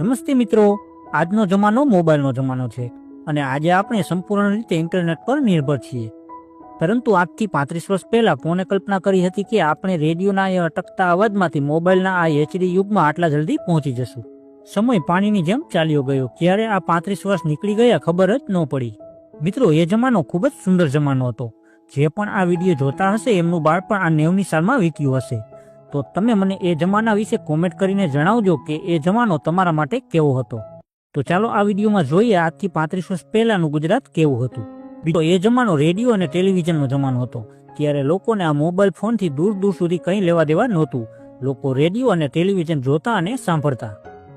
નમસ્તે મિત્રો. આજનો જમાનો મોબાઈલનો જમાનો છે અને આજે આપણે સંપૂર્ણ રીતે ઇન્ટરનેટ પર નિર્ભર છીએ. પરંતુ આજથી પાંત્રીસ વર્ષ પહેલા કોને કલ્પના કરી હતી કે આપણે રેડિયોના એ અટકતા અવાજમાંથી મોબાઈલના આ એચડી યુગમાં આટલા જલ્દી પહોંચી જશું. સમય પાણીની જેમ ચાલ્યો ગયો. ક્યારે આ પાંત્રીસ વર્ષ નીકળી ગયા ખબર જ ન પડી. મિત્રો, એ જમાનો ખૂબ જ સુંદર જમાનો હતો. જે પણ આ વીડિયો જોતા હશે એમનું બાળપણ આ નેવની સાલમાં વીત્યું હશે. તો તમે મને એ જમાના વિશે કોમેન્ટ કરીને જણાવજો કે એ જમાનો તમારા માટે કેવો હતો. તો ચાલો આ વિડીયોમાં જોઈએ આજથી પાંત્રીસ વર્ષ પહેલાનું ગુજરાત કેવું હતું. બીજો એ જમાનો રેડિયો અને ટેલિવિઝનનો જમાનો હતો, ત્યારે લોકોને આ મોબાઈલ ફોનથી દૂર દૂર સુધી કંઈ લેવા દેવા નહોતું. લોકો રેડિયો અને ટેલિવિઝન જોતા અને સાંભળતા.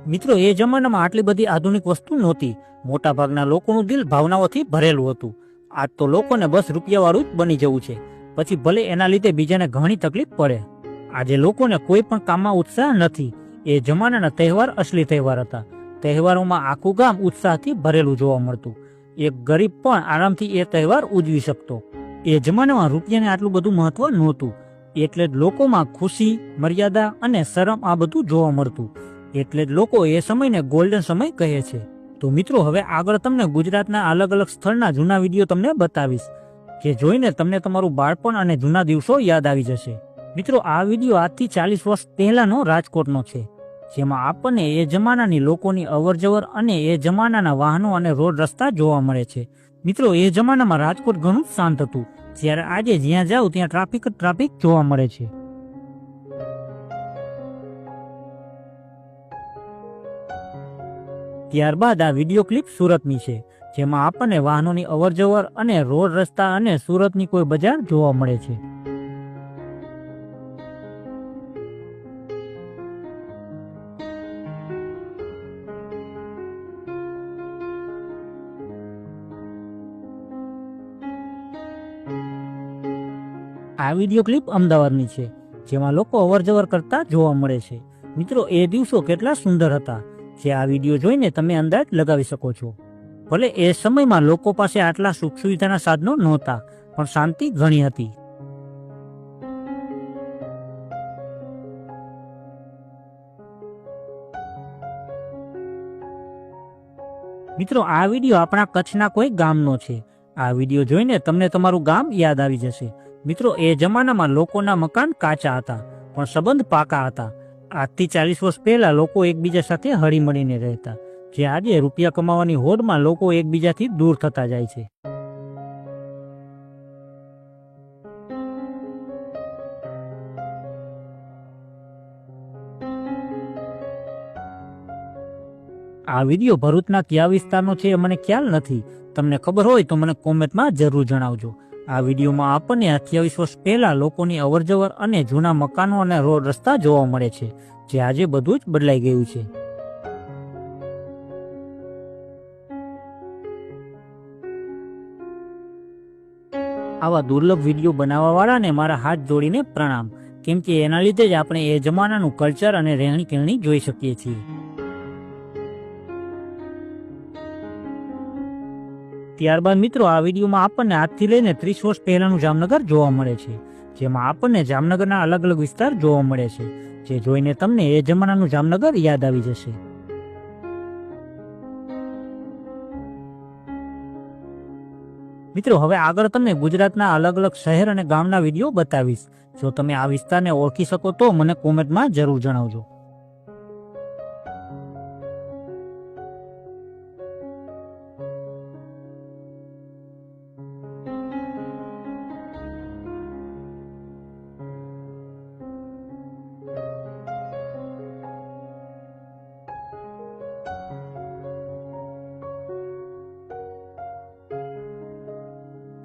મિત્રો, એ જમાનામાં આટલી બધી આધુનિક વસ્તુ નહોતી. મોટાભાગના લોકોનું દિલ ભાવનાઓથી ભરેલું હતું. આજ તો લોકોને બસ રૂપિયાવાળું જ બની જવું છે. પછી ભલે એના લીધે બીજાને ઘણી તકલીફ પડે. આજે લોકોને કોઈ પણ કામમાં ઉત્સાહ નથી. એ જમાનાના તહેવાર અસલી તહેવાર હતા. તહેવારોમાં આખું ગામ ઉત્સાહથી ભરેલું જોવા મળતું. એક ગરીબ પણ આરામથી એ તહેવાર ઉજવી શકતો. એ જમાનામાં રૂપિયાને આટલું બધું મહત્વ નહોતું. એટલે જ લોકોમાં ખુશી, મર્યાદા અને શરમ આ બધું જોવા મળતું. એટલે જ લોકો એ સમયને ગોલ્ડન સમય કહે છે. તો મિત્રો, હવે આગળ તમને ગુજરાતના અલગ અલગ સ્થળના જૂના વીડિયો તમને બતાવીશ, જે જોઈને તમને તમારું બાળપણ અને જૂના દિવસો યાદ આવી જશે. મિત્રો, આ વીડિયો આજથી ચાલીસ વર્ષ પહેલાનો રાજકોટનો છે, જેમાં આપણને એ જમાનાની લોકોની અવરજવર અને એ જમાનાના વાહનો અને રોડ રસ્તા જોવા મળે છે. મિત્રો, એ જમાનામાં રાજકોટ ઘણું શાંત હતું. જ્યારે આજે જ્યાં જાવ ત્યાં ટ્રાફિક ટ્રાફિક જોવા મળે છે. ત્યારબાદ આ વીડિયો ક્લિપ સુરતની છે, જેમાં આપણને વાહનોની અવરજવર અને રોડ રસ્તા અને સુરતની કોઈ બજાર જોવા મળે છે. આ વીડિયો ક્લિપ અમદાવાદની છે, જેમાં લોકો અવરજવર કરતા જોવા મળે છે. મિત્રો, એ દિવસો કેટલા સુંદર હતા, જે આ વીડિયો જોઈને તમે અંદાજ લગાવી શકો છો. ભલે એ સમયમાં લોકો પાસે આટલા સુખ સુવિધાના સાધનો નહોતા, પણ શાંતિ ઘણી હતી. મિત્રો, આ વીડિયો આપણા કચ્છના કોઈ ગામનો છે. આ વીડિયો જોઈને તમને તમારું ગામ યાદ આવી જશે. મિત્રો, એ જમાનામાં લોકોના મકાન કાચા હતા, પણ સંબંધ પાકા હતા. આજથી ચાલીસ વર્ષ પહેલા લોકો એકબીજા સાથે હળીમળીને રહેતા, જે આજે રૂપિયા કમાવાની હોડમાં લોકો એકબીજાથી દૂર થતા જાય છે. આ વીડિયો ભરૂચના કયા વિસ્તારનો છે એ મને ખ્યાલ નથી. તમને ખબર હોય તો મને કોમેન્ટમાં જરૂર જણાવજો. આ વિડીયોમાં આપણને અઠ્યાવીસ વર્ષ પહેલા લોકોની અવરજવર અને જૂના મકાનો અને રોડ રસ્તા જોવા મળે છે, જે આજે બધું જ બદલાઈ ગયું છે. આવા દુર્લભ વીડિયો બનાવવા વાળાને મારા હાથ જોડીને પ્રણામ, કેમ કે એના લીધે જ આપણે એ જમાનાનું કલ્ચર અને રહેણી કહેણી જોઈ શકીએ છીએ. ત્યારબાદ મિત્રો આ વિડીયોમાં આપણને આજથી લઈને ત્રીસ વર્ષ પહેલાનું જામનગર જોવા મળે છે, જેમાં આપણને જામનગરના અલગ અલગ વિસ્તાર જોવા મળે છે, જે જોઈને તમને એ જમાનાનું જામનગર યાદ આવી જશે. મિત્રો, હવે આગળ તમને ગુજરાતના અલગ અલગ શહેર અને ગામના વીડિયો બતાવીશ. જો તમે આ વિસ્તારને ઓળખી શકો તો મને કોમેન્ટમાં જરૂર જણાવજો.